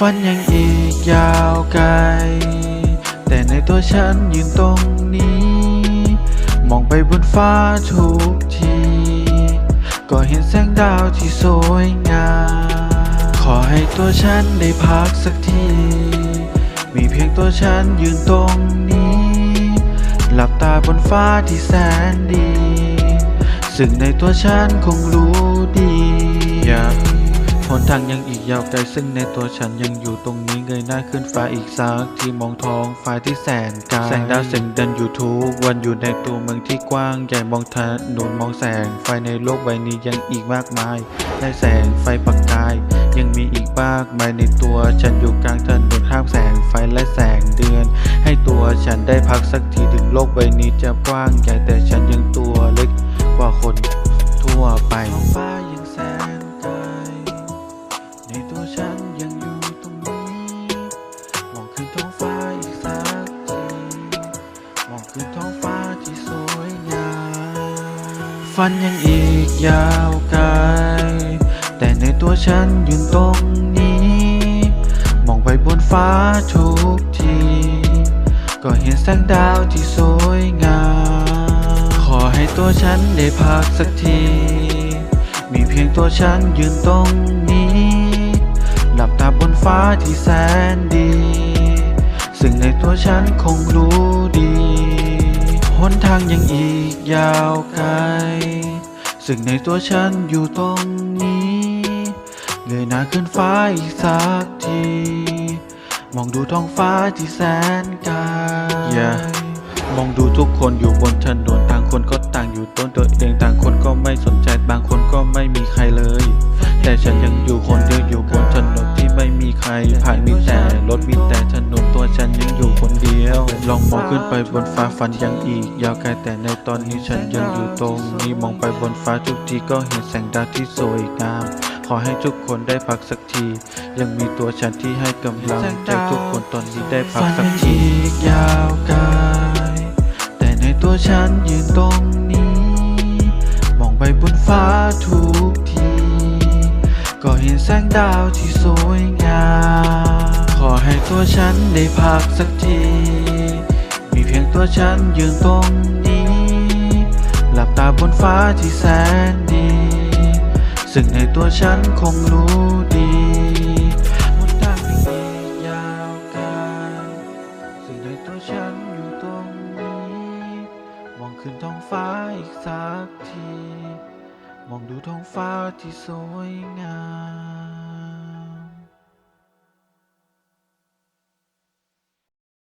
ฝันยังอีกยาวไกล แต่ในตัวฉันยืนตรงนี้ มองไปบนฟ้าทุกที ก็เห็นแสงดาวที่สวยงาม ขอให้ตัวฉันได้พักสักที มีเพียงตัวฉันยืนตรงนี้ หลับตาบนฟ้าที่แสนดี ซึ่งในตัวฉันคงรู้างยังอีกยาวไกลซึ่งในตัวฉันยังอยู่ตรงนี้เงยหน้าขึ้นฟ้าอีกสักที่มองท้องฟ้าที่แสนไกลแสงดาวเสียงเดินอยู่ทุกวันอยู่ในตัวเมืองที่กว้างใหญ่มองถนนมองแสงไฟในโลกใบนี้ยังอีกมากมายได้แสงไฟประกาย ยังมีอีกมากมายในตัวฉันอยู่กลางถนนห้ามแสงไฟและแสงเดือน ให้ตัวฉันได้พักสักทีถึงโลกใบนี้จะกว้างใหญ่แต่ฉันยังตัวเล็กกว่าคนทั่วไป มองขึ้นท้องฟ้าที่สวยงามฝันยังอีกยาวไกล แต่ในตัวฉันยืนตรงนี้ มองไปบนฟ้าทุกที ก็เห็นแสงดาวที่สวยงาม ขอให้ตัวฉันได้พักสักที มีเพียงตัวฉันยืนตรงนี้ หลับตาบนฟ้าที่แสนดี ตัวฉันคงรู้ดีหนทางยังอีกยาวไกล ซึ่งในตัวฉันอยู่ตรงนี้เงยหน้าขึ้นฟ้าอีกสักที มองดูท้องฟ้าที่แสนไกล Yeah มองดูทุกคนอยู่บนถนนต่างคนก็ต่างอยู่ต้นตัวเองต่างคนก็ไม่สนใจบางคนก็ไม่มีใครเลย แต่ฉันยังอยู่คนเดียวอยู่บนถนน ไม่มีใครผ่านมีแต่รถมีแต่ถนนตัวฉันยังอยู่คนเดียว ลองมองขึ้นไปบนฟ้าฝันยังอีก ยาวไกลแต่ในตอนนี้ฉันยังอยู่ตรงนี้มองไปบนฟ้าทุกทีก็เห็นแสงดาวที่สวยงามขอให้ทุกคนได้พักสักที ยังมีตัวฉันที่ให้กำลังใจทุกคนตอนนี้ได้พักสักทียาวไกลแต่ในตัวฉันยืนตรงนี้ มองไปบนฟ้าทุกที ก็เห็นแสงดาวที่สวยงาม ขอให้ตัวฉันได้พักสักที มีเพียงตัวฉันยืนตรงนี้ หลับตาบนฟ้าที่แสนดี ซึ่งในตัวฉันคงรู้ดีหนทางยังอียาวไกลสิ่งในตัวฉันอยู่ตรงนี้ มองขึ้นท้องฟ้าอีกสักที มองดูท้องฟ้าที่สวยงาม